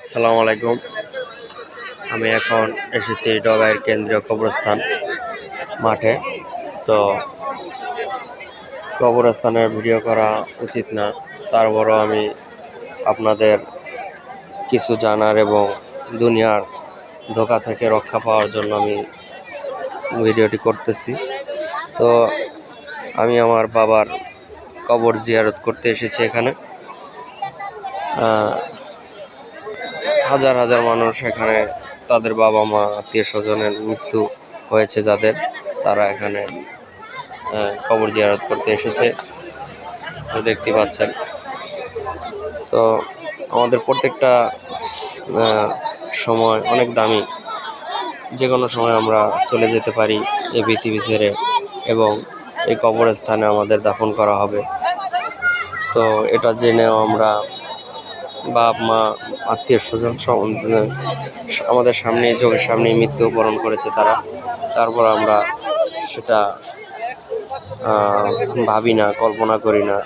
আসসালামু আলাইকুম। আমি এখন এসেছি ডগাইয়ের কেন্দ্রীয় কবরস্থান মাঠে। তো কবরস্থানের ভিডিও করা উচিত না। তারপরও আমি আপনাদের কিছু জানার এবং দুনিয়ার ধোকা থেকে রক্ষা পাওয়ার জন্য আমি ভিডিওটি করতেছি। তো আমি আমার বাবার কবর জিয়ারত করতে এসেছি এখানে। হাজার হাজার মানুষ এখানে তাদের বাবা মা, আত্মীয় স্বজনের মৃত্যু হয়েছে যাদের। তারা এখানে কবর জিয়ারত করতে এসেছে। তো দেখতে পাচ্ছেন। তো আমাদের প্রত্যেকটা সময় অনেক দামি। যে কোনো সময় আমরা চলে যেতে পারি এই পৃথিবী ছেড়ে এবং এই কবরস্থানে আমাদের দাফন করা হবে। তো এটা জেনেও আমরা বাপ, মা, আত্মীয় স্বজন আমাদের সামনে চোখের সামনে মৃত্যুবরণ করেছে তারা। তারপর আমরা সেটা ভাবি না, কল্পনা করি না।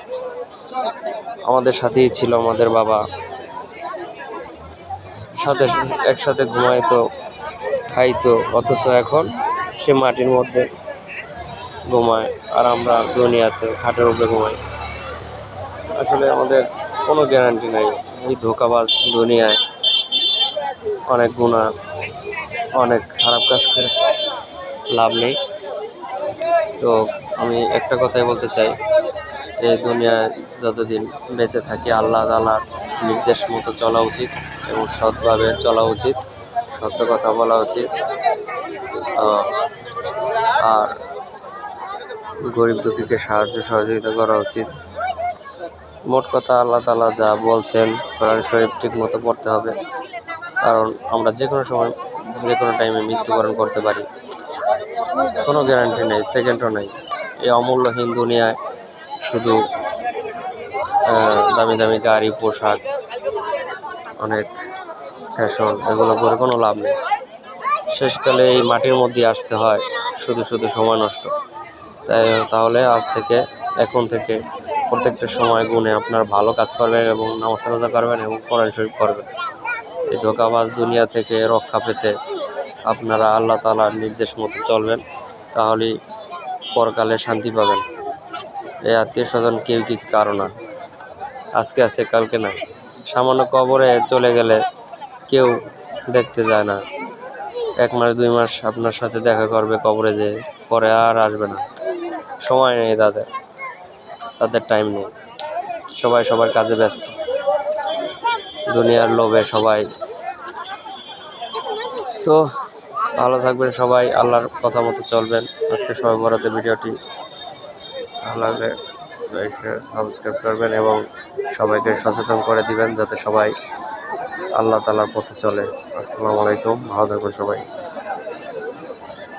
আমাদের সাথেই ছিল আমাদের বাবা। সাথে একসাথে ঘুমাইতো, খাইতো, অথচ এখন সে মাটির মধ্যে ঘুমায়, আর আমরা দুনিয়াতে খাটের উপরে ঘুমাই। আসলে আমাদের কোনো গ্যারান্টি নাই। এই ধোকাবাজ দুনিয়ায় অনেক গুণা, অনেক খারাপ কাজ করে লাভ নেই। তো আমি একটা কথাই বলতে চাই এই দুনিয়ায় যতদিন বেঁচে থাকি, আল্লাহ তালার নির্দেশ মতো চলা উচিত এবং সৎভাবে চলা উচিত, সত্য কথা বলা উচিত। আর গরিব দুঃখীকে সাহায্য সহযোগিতা করা উচিত। মোট কথা আল্লাহ তালা যা বলছেন কোরআন শরীফ ঠিক মতো পড়তে হবে। কারণ আমরা যে কোনো সময় যে কোনো টাইমে মৃত্যুবরণ করতে পারি। কোনো গ্যারান্টি নেই সেকেন্ডও নেই। এই অমূল্যহীন দুনিয়ায় শুধু দামি দামি গাড়ি, পোশাক, অনেক ফ্যাশন এগুলো করে কোনো লাভ নেই। শেষকালে এই মাটির মধ্যে আসতে হয়, শুধু শুধু সময় নষ্ট। তাই, তাহলে আজ থেকে, এখন থেকে প্রত্যেকটা সময় গুণে আপনার ভালো কাজ করবেন এবং নামাজ রোজা করবেন এবং কোরআন শরীফ করবেন এই ধোকাবাজ দুনিয়া থেকে রক্ষা পেতে আপনারা আল্লাহ তালার নির্দেশ মতো চলবেন, তাহলেই পরকালে শান্তি পাবেন। এই আত্মীয় স্বজন কেউ কি কারও না। আজকে আছে, কালকে নাই। সামান্য কবরে চলে গেলে কেউ দেখতে যায় না। এক মাস, দুই মাস আপনার সাথে দেখা করবে কবরে যে, পরে আর আসবে না। সময় নেই তাদের। তাদের টাইম নেই। সবাই সবার কাজে ব্যস্ত। দুনিয়ার লোভে সবাই। তো ভালো থাকবেন সবাই, আল্লাহর কথা মতো চলবেন। আজকে সবাই বরাতে ভিডিওটি ভালো লাগলে সাবস্ক্রাইব করবেন এবং সবাইকে সচেতন করে দিবেন যাতে সবাই আল্লাহ তালার পথে চলে। আসসালামু আলাইকুম, ভালো থাকবেন সবাই।